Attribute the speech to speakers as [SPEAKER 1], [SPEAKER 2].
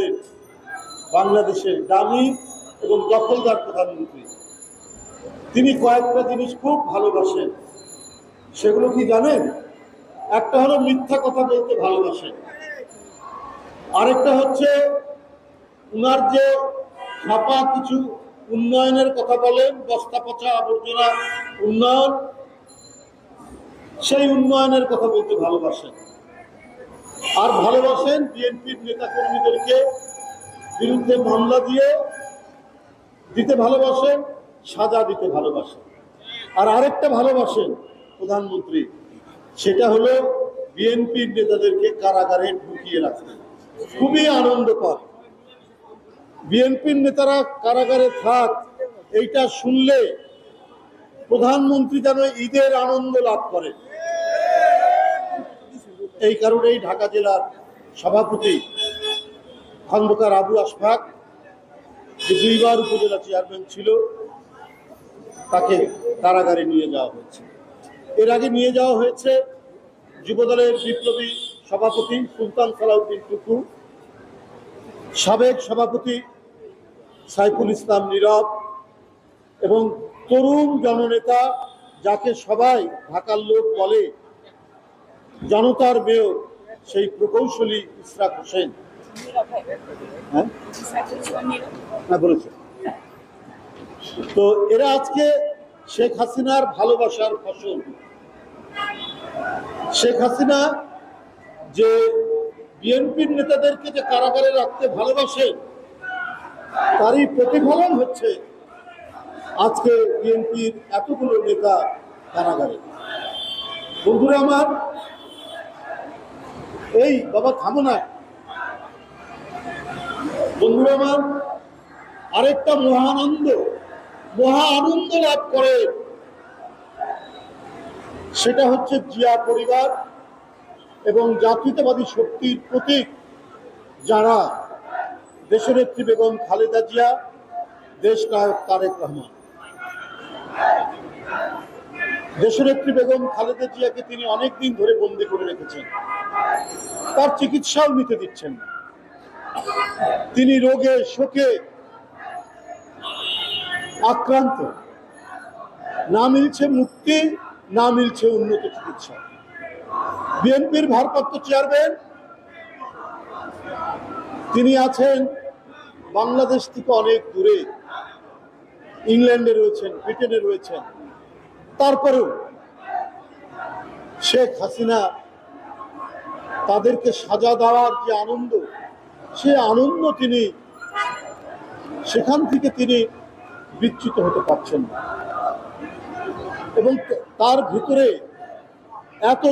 [SPEAKER 1] আমাদের বাংলাদেশের দামি এবং দখলদার প্রধানমন্ত্রী। তিনি কয়েকটা জিনিস খুব ভালোবাসেন। সেগুলো কি জানেন? একটা হলো মিথ্যা কথা বলতে ভালোবাসেন। আরেকটা হচ্ছে উনার যে ছাপা কিছু উন্নয়নের কথা বলেন, বস্তা পচা আবর্জনা উন্নয়ন, সেই উন্নয়নের কথা বলতে ভালোবাসেন। আর ভালোবাসেন বিএনপির নেতা কর্মীদেরকে বিরুদ্ধে মামলা দিয়ে দিতে ভালোবাসেন, সাজা দিতে ভালোবাসেন। আর আরেকটা ভালোবাসেন প্রধানমন্ত্রী, সেটা হলো বিএনপির নেতাদেরকে কারাগারে ঢুকিয়ে রাখতে। খুবই আনন্দ পায় বিএনপির নেতারা কারাগারে থাক, এইটা শুনলে প্রধানমন্ত্রী যেন ঈদের আনন্দ লাভ করে এই কারণেই ঢাকা জেলার সভাপতি খন্দকার আবু আশফাক যে দুইবার উপজেলা চেয়ারম্যান ছিল, তাকে কারাগারে নিয়ে যাওয়া হয়েছে। এর আগে নিয়ে যাওয়া হয়েছে যুবদলের বিপ্লবী সভাপতি সুলতান সালাউদ্দিন টুকু, সাবেক সভাপতি সাইফুল ইসলাম নীরব এবং তরুণ জননেতা, যাকে সবাই ঢাকার লোক বলে জনতার মেয়র সেই প্রকৌশলী ইসরাক হোসেন। হ্যাঁ? হ্যাঁ তো এরা আজকে শেখ হাসিনার ভালোবাসার ফসল। শেখ হাসিনা যে বিএনপির নেতাদেরকে যে কারাগারে রাখতে ভালোবাসে, তারই প্রতিফলন হচ্ছে আজকে বিএনপির এতগুলো নেতা কারাগারে। বন্ধুরা আমার এই, বাবা, থামো না। বন্ধুরা আমার, আরেকটা মহানন্দ মহা আনন্দ লাভ করে। সেটা হচ্ছে জিয়া পরিবার এবং জাতীয়তাবাদী শক্তির প্রতীক যারা দেশনেত্রী বেগম খালেদা জিয়া, দেশ নায়ক তারেক রহমান। দেশনেত্রী বেগম খালেদা জিয়াকে তিনি অনেক দিন ধরে বন্দি করে রেখেছেন। তার চিকিৎসাও নিতে দিচ্ছেন না। তিনি রোগে, শোকে আক্রান্ত। না মিলছে মুক্তি, না মিলছে উন্নত চিকিৎসা। বিএনপির ভারপ্রাপ্ত চেয়ারম্যান, তিনি আছেন বাংলাদেশ থেকে অনেক দূরে। ইংল্যান্ডে রয়েছেন, ব্রিটেনে রয়েছেন। তারপরেও শেখ হাসিনা তাদেরকে সাজা দেওয়ার যে আনন্দ, সে আনন্দ তিনি সেখান থেকে তিনি বিচ্যুত হতে পারছেন না। এবং তার ভিতরে এত